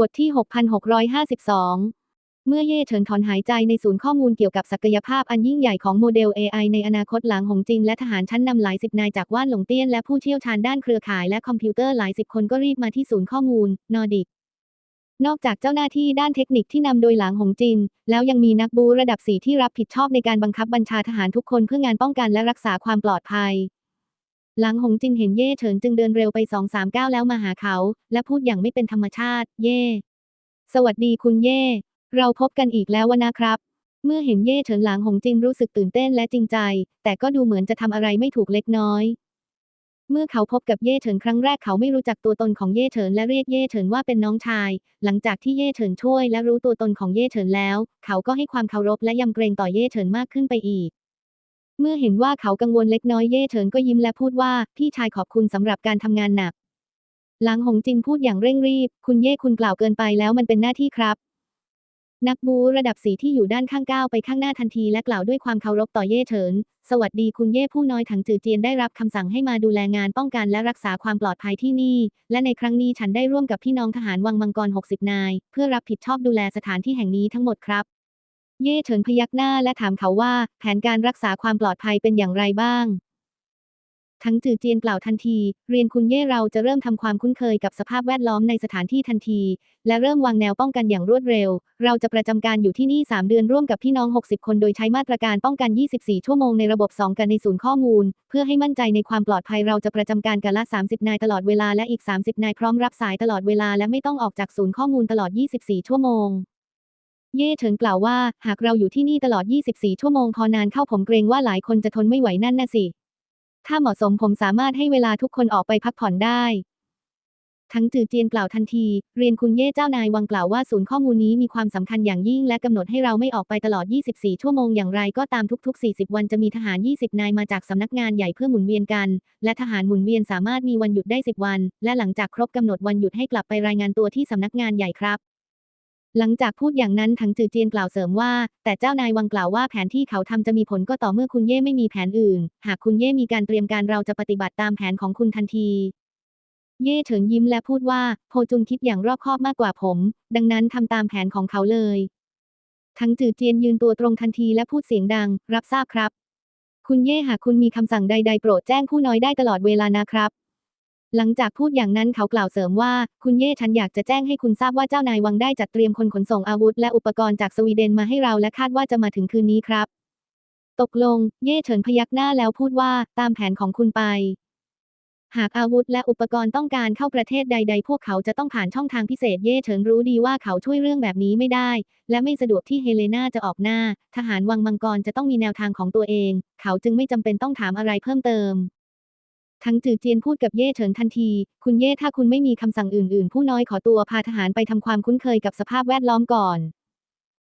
บทที่ 6,652 เมื่อเย่เฉินถอนหายใจในศูนย์ข้อมูลเกี่ยวกับศักยภาพอันยิ่งใหญ่ของโมเดล AI ในอนาคตหลังหงจินและทหารชั้นนำหลายสิบนายจากว่านหลงเตี้ยนและผู้เชี่ยวชาญด้านเครือข่ายและคอมพิวเตอร์หลายสิบคนก็รีบมาที่ศูนย์ข้อมูล นอร์ดิก นอกจากเจ้าหน้าที่ด้านเทคนิคที่นำโดยหลางหงจิน แล้วยังมีนักบูระดับสีที่รับผิดชอบในการบังคับบัญชาทหารทุกคนเพื่องานป้องกันและรักษาความปลอดภัย หลังหงจินเห็นเย่เฉินจึงเดินเร็วไปสองสามก้าวแล้วมาหาเขา และพูดอย่างไม่เป็นธรรมชาติ เย่ สวัสดีคุณเย่ เราพบกันอีกแล้ววนะครับ เมื่อเห็นเย่เฉินหลางหงจินรู้สึกตื่นเต้นและจริงใจ แต่ก็ดูเหมือนจะทำอะไรไม่ถูกเล็กน้อย เมื่อเขาพบกับเย่เฉินครั้งแรกเขาไม่รู้จักตัวตนของเย่เฉินและเรียกเย่เฉินว่าเป็นน้องชาย หลังจากที่เย่เฉินช่วยและรู้ตัวตนของเย่เฉินแล้ว เขาก็ให้ความเคารพและยำเกรงต่อเย่เฉินมากขึ้นไปอีก เมื่อเห็นว่าเขากังวลเล็กน้อยเย่เฉินก็ยิ้มและพูดว่า พี่ชายขอบคุณสำหรับการทำงานหนัก หลังหงจินพูดอย่างเร่งรีบ คุณเย่คุณกล่าวเกินไปแล้วมันเป็นหน้าที่ครับ นักบูระดับสีที่อยู่ด้านข้างก้าวไปข้างหน้าทันทีและกล่าวด้วยความเคารพต่อเย่เฉิน สวัสดีคุณเย่ผู้น้อยถังจือเจียนได้รับคำสั่งให้มาดูแลงานป้องกันและรักษาความปลอดภัยที่นี่ และในครั้งนี้ฉันได้ร่วมกับพี่น้องทหารวังมังกร 60 นาย เพื่อรับผิดชอบดูแลสถานที่แห่งนี้ทั้งหมดครับ เย่เฉินพยักหน้าและถามเขาว่า แผนการรักษาความปลอดภัยเป็นอย่างไรบ้าง ทั้งจือเจียนกล่าวทันที เรียนคุณเย่เราจะเริ่มทำความคุ้นเคยกับสภาพแวดล้อมในสถานที่ทันที และเริ่มวางแนวป้องกันอย่างรวดเร็ว เราจะประจำการอยู่ที่นี่ 3 เดือนร่วมกับพี่น้อง 60 คนโดยใช้มาตรการป้องกัน 24 ชั่วโมงในระบบ 2 กันในศูนย์ข้อมูล เพื่อให้มั่นใจในความปลอดภัยเราจะประจำการกันละ 30 นายตลอดเวลาและอีก 30 นายพร้อมรับสายตลอดเวลาและไม่ต้องออกจากศูนย์ข้อมูลตลอด 24 ชั่วโมง เย่เฉินกล่าวว่า หากเราอยู่ที่นี่ตลอด 24 ชั่วโมงพอนานเข้าผมเกรงว่าหลายคนจะทนไม่ไหวนั่นน่ะสิ ถ้าเหมาะสมผมสามารถให้เวลาทุกคนออกไปพักผ่อนได้ ทั้งจือเจียนกล่าวทันที เรียนคุณเย่เจ้านายวังกล่าวว่าศูนย์ข้อมูลนี้มีความสำคัญอย่างยิ่ง และกำหนดให้เราไม่ออกไปตลอด 24 ชั่วโมงอย่างไรก็ตามทุก ๆ 40 วันจะมีทหาร 20 นายมาจากสำนักงานใหญ่เพื่อหมุนเวียนกัน และทหารหมุนเวียนสามารถมีวันหยุดได้ 10 วัน และหลังจากครบกำหนดวันหยุดให้กลับไปรายงานตัวที่สำนักงานใหญ่ครับ หลังจากพูดอย่างนั้นทั้งจือเจียนกล่าวเสริมว่า แต่เจ้านายวังกล่าวว่าแผนที่เขาทำจะมีผลก็ต่อเมื่อคุณเย่ไม่มีแผนอื่น หากคุณเย่มีการเตรียมการเราจะปฏิบัติตามแผนของคุณทันที เย่เฉินยิ้มและพูดว่า โพจุนคิดอย่างรอบคอบมากกว่าผม ดังนั้นทำตามแผนของเขาเลยทั้งจือเจียนยืนตัวตรงทันทีและพูดเสียงดัง รับทราบครับ คุณเย่หากคุณมีคำสั่งใด ๆ โปรดแจ้งผู้น้อยได้ตลอดเวลานะครับ หลังจากพูดอย่างนั้นเขากล่าวเสริมว่า คุณเย่ฉันอยากจะแจ้งให้คุณทราบว่าเจ้านายวังได้จัดเตรียมคนขนส่งอาวุธและอุปกรณ์จากสวีเดนมาให้เราและคาดว่าจะมาถึงคืนนี้ครับ ตกลง เย่เฉินพยักหน้าแล้วพูดว่าตามแผนของคุณไป หากอาวุธและอุปกรณ์ต้องการเข้าประเทศใด ๆ พวกเขาจะต้องผ่านช่องทางพิเศษเย่เฉินรู้ดีว่าเขาช่วยเรื่องแบบนี้ไม่ได้ และไม่สะดวกที่เฮเลนาจะออกหน้า ทหารวังมังกรจะต้องมีแนวทางของตัวเอง เขาจึงไม่จำเป็นต้องถามอะไรเพิ่มเติม ทั้งจือเจียนพูดกับเย่เฉินทันที คุณเย่ถ้าคุณไม่มีคำสั่งอื่น ๆ ผู้น้อยขอตัวพาทหารไปทำความคุ้นเคยกับสภาพแวดล้อมก่อน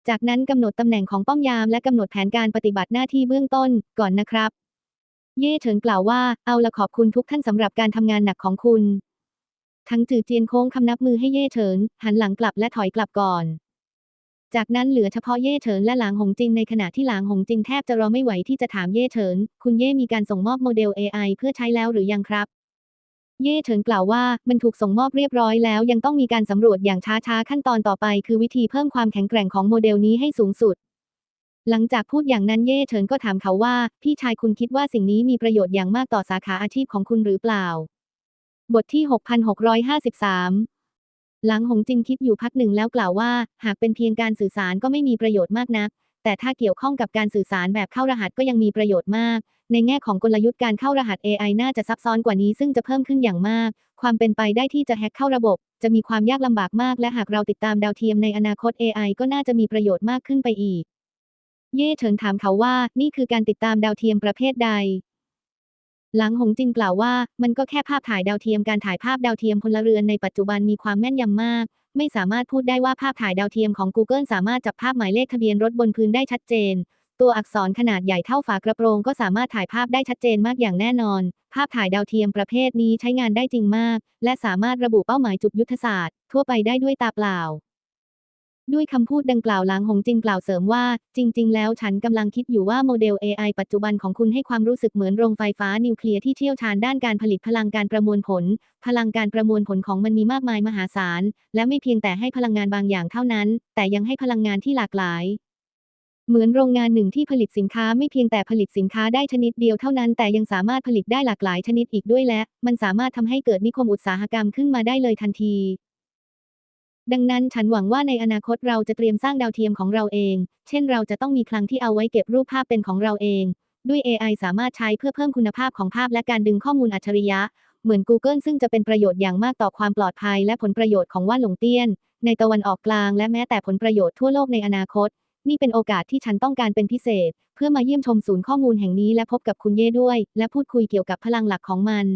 จากนั้นกำหนดตำแหน่งของป้อมยามและกำหนดแผนการปฏิบัติหน้าที่เบื้องต้นก่อนนะครับ เย่เฉินกล่าวว่า เอาละขอบคุณทุกท่านสำหรับการทำงานหนักของคุณ ทั้งจือเจียนโค้งคำนับมือให้เย่เฉิน หันหลังกลับและถอยกลับก่อน จากนั้นเหลือเฉพาะเย่เฉินและหลางหงจิงในขณะที่หลางหงจิงแทบจะรอไม่ไหวที่จะถามเย่เฉิน คุณเย่มีการส่งมอบโมเดล AI เพื่อใช้แล้วหรือยังครับ เย่เฉินกล่าวว่ามันถูกส่งมอบเรียบร้อยแล้ว ยังต้องมีการสำรวจอย่างช้าๆขั้นตอนต่อไป คือวิธีเพิ่มความแข็งแกร่งของโมเดลนี้ให้สูงสุด หลังจากพูดอย่างนั้นเย่เฉินก็ถามเขาว่าพี่ชายคุณคิดว่าสิ่งนี้มีประโยชน์อย่างมากต่อสาขาอาชีพของคุณหรือเปล่า บทที่ 6,653 หลังหงจิงคิดอยู่พักหนึ่งแล้วกล่าวว่า หากเป็นเพียงการสื่อสารก็ไม่มีประโยชน์มากนัก แต่ถ้าเกี่ยวข้องกับการสื่อสารแบบเข้ารหัสก็ยังมีประโยชน์มาก ในแง่ของกลยุทธ์การเข้ารหัส AI น่าจะซับซ้อนกว่านี้ซึ่งจะเพิ่มขึ้นอย่างมาก ความเป็นไปได้ที่จะแฮ็กเข้าระบบ จะมีความยากลำบากมาก และหากเราติดตามดาวเทียมในอนาคต AI ก็น่าจะมีประโยชน์มากขึ้นไปอีก เย่เฉินถามเขาว่า นี่คือการติดตามดาวเทียมประเภทใด หลังหงจินกล่าวว่า มันก็แค่ภาพถ่ายดาวเทียมการถ่ายภาพดาวเทียมพลเรือนในปัจจุบันมีความแม่นยำมาก ไม่สามารถพูดได้ว่าภาพถ่ายดาวเทียมของ Google สามารถจับภาพหมายเลขทะเบียนรถบนพื้นได้ชัดเจน ตัวอักษรขนาดใหญ่เท่าฝากระโปรงก็สามารถถ่ายภาพได้ชัดเจนมากอย่างแน่นอน ภาพถ่ายดาวเทียมประเภทนี้ใช้งานได้จริงมาก และสามารถระบุเป้าหมายจุดยุทธศาสตร์ ทั่วไปได้ด้วยตาเปล่า ด้วยคำพูดดังกล่าวหลังหงจินกล่าวเสริมว่า จริง ๆ แล้วฉันกำลังคิดอยู่ว่าโมเดล AI ปัจจุบันของคุณให้ความรู้สึกเหมือนโรงไฟฟ้านิวเคลียร์ที่เชี่ยวชาญด้านการผลิตพลังการประมวลผล พลังการประมวลผลของมันมีมากมายมหาศาล และไม่เพียงแต่ให้พลังงานบางอย่างเท่านั้น แต่ยังให้พลังงานที่หลากหลาย เหมือนโรงงานหนึ่งที่ผลิตสินค้าไม่เพียงแต่ผลิตสินค้าได้ชนิดเดียวเท่านั้น แต่ยังสามารถผลิตได้หลากหลายชนิดอีกด้วยและ มันสามารถทำให้เกิดนิคมอุตสาหกรรมขึ้นมาได้เลยทันที ดังนั้นฉันหวังว่าในอนาคตเราจะเตรียมสร้างดาวเทียมของเราเอง เช่นเราจะต้องมีคลังที่เอาไว้เก็บรูปภาพเป็นของเราเอง ด้วย AI สามารถใช้เพื่อเพิ่มคุณภาพของภาพและการดึงข้อมูลอัจฉริยะ เหมือน Google ซึ่งจะเป็นประโยชน์อย่างมากต่อความปลอดภัยและผลประโยชน์ของว่านหลงเตี้ยน ในตะวันออกกลางและแม้แต่ผลประโยชน์ทั่วโลกในอนาคต นี่เป็นโอกาสที่ฉันต้องการเป็นพิเศษ เพื่อมาเยี่ยมชมศูนย์ข้อมูลแห่งนี้และพบกับคุณเย่ด้วย และพูดคุยเกี่ยวกับพลังหลักของมัน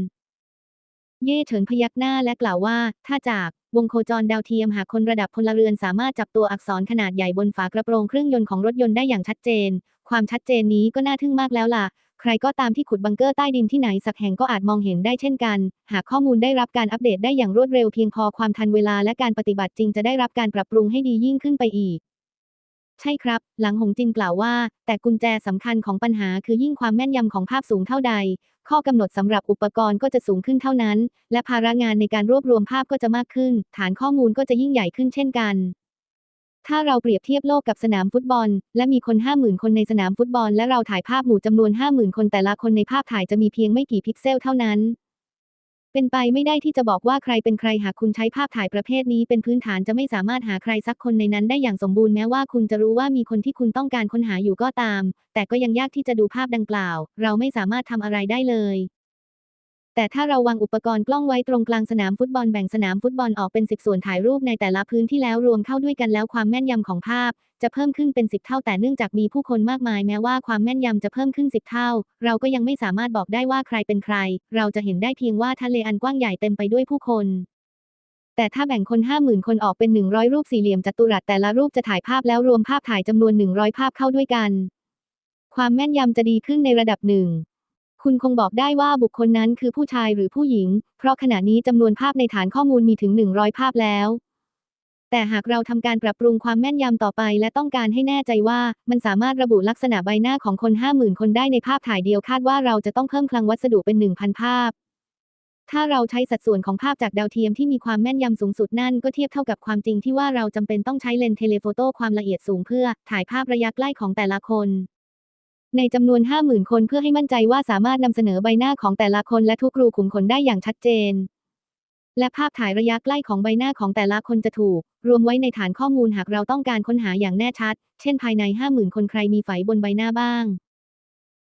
เย่เฉินพยักหน้าและกล่าวว่า ถ้าจาก วงโคจรดาวเทียมหากคนระดับพลเรือนสามารถจับตัวอักษรขนาดใหญ่บนฝากระโปรงเครื่องยนต์ของรถยนต์ได้อย่างชัดเจน ความชัดเจนนี้ก็น่าทึ่งมากแล้วล่ะ ใครก็ตามที่ขุดบังเกอร์ใต้ดินที่ไหนสักแห่งก็อาจมองเห็นได้เช่นกัน หากข้อมูลได้รับการอัปเดตได้อย่างรวดเร็วเพียงพอความทันเวลาและการปฏิบัติจริงจะได้รับการปรับปรุงให้ดียิ่งขึ้นไปอีก ใช่ครับ หลังหงจินกล่าวว่า แต่กุญแจสำคัญของปัญหาคือยิ่งความแม่นยำของภาพสูงเท่าใด ข้อกำหนดสำหรับอุปกรณ์ก็จะสูงขึ้นเท่านั้น และภาระงานในการรวบรวมภาพก็จะมากขึ้น ฐานข้อมูลก็จะยิ่งใหญ่ขึ้นเช่นกัน ถ้าเราเปรียบเทียบโลกกับสนามฟุตบอล และมีคน 50,000 คนในสนามฟุตบอล และเราถ่ายภาพหมู่จำนวน 50,000 คนแต่ละคนในภาพถ่ายจะมีเพียงไม่กี่พิกเซลเท่านั้น เป็นไปไม่ได้ที่จะบอกว่าใครเป็นใครหากคุณใช้ภาพถ่ายประเภทนี้เป็นพื้นฐานจะไม่สามารถหาใครสักคนในนั้นได้อย่างสมบูรณ์แม้ว่าคุณจะรู้ว่ามีคนที่คุณต้องการค้นหาอยู่ก็ตาม แต่ก็ยังยากที่จะดูภาพดังกล่าว เราไม่สามารถทำอะไรได้เลย แต่ถ้าเราวางอุปกรณ์กล้องไว้ตรงกลางสนามฟุตบอลแบ่งสนามฟุตบอลออกเป็น 10 ส่วนถ่ายรูปในแต่ละพื้นที่แล้วรวมเข้าด้วยกันแล้วความแม่นยำของภาพ จะเพิ่มขึ้นเป็น 10 เท่าแต่เนื่องจากมีผู้คนมากมายแม้ว่าความแม่นยำจะเพิ่มขึ้น 10 เท่า เราก็ยังไม่สามารถบอกได้ว่าใครเป็นใคร เราจะเห็นได้เพียงว่าทะเลอันกว้างใหญ่เต็มไปด้วยผู้คนแต่ถ้าแบ่งคน 50,000 คนออกเป็น 100 รูปสี่เหลี่ยมจัตุรัสแต่ละรูปจะถ่ายภาพแล้วรวมภาพถ่ายจำนวน 100 ภาพเข้าด้วยกัน ความแม่นยำจะดีขึ้นในระดับหนึ่ง คุณคงบอกได้ว่าบุคคลนั้นคือผู้ชายหรือผู้หญิง เพราะขณะนี้จำนวนภาพในฐานข้อมูลมีถึง 100 ภาพแล้ว แต่หากเราทำการปรับปรุงความแม่นยำต่อไป และต้องการให้แน่ใจว่ามันสามารถระบุลักษณะใบหน้าของคน 50,000 คนได้ในภาพถ่ายเดียวคาดว่าเราจะต้องเพิ่มคลังวัสดุเป็น 1,000 ภาพ ถ้าเราใช้สัดส่วนของภาพจากดาวเทียมที่มีความแม่นยำสูงสุดนั่นก็เทียบเท่ากับความจริงที่ว่าเราจำเป็นต้องใช้เลนส์เทเลโฟโต้ความละเอียดสูงเพื่อถ่ายภาพระยะใกล้ของแต่ละคน ในจำนวน 50,000 คนเพื่อให้มั่นใจว่าสามารถนำเสนอใบหน้าของแต่ละคนและทุกรูขุมขนได้อย่างชัดเจน และภาพถ่ายระยะใกล้ของใบหน้าของแต่ละคนจะถูก รวมไว้ในฐานข้อมูลหากเราต้องการค้นหาอย่างแน่ชัด เช่นภายใน 50,000 คนใครมีไฝบนใบหน้าบ้าง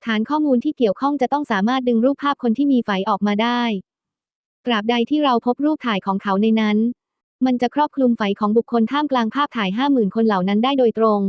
ฐานข้อมูลที่เกี่ยวข้องจะต้องสามารถดึงรูปภาพคนที่มีไฝออกมาได้ตราบใดที่เราพบรูปถ่ายของเขาในนั้น มันจะครอบคลุมไฝของบุคคลท่ามกลางภาพถ่าย 50,000 คนเหล่านั้นได้โดยตรง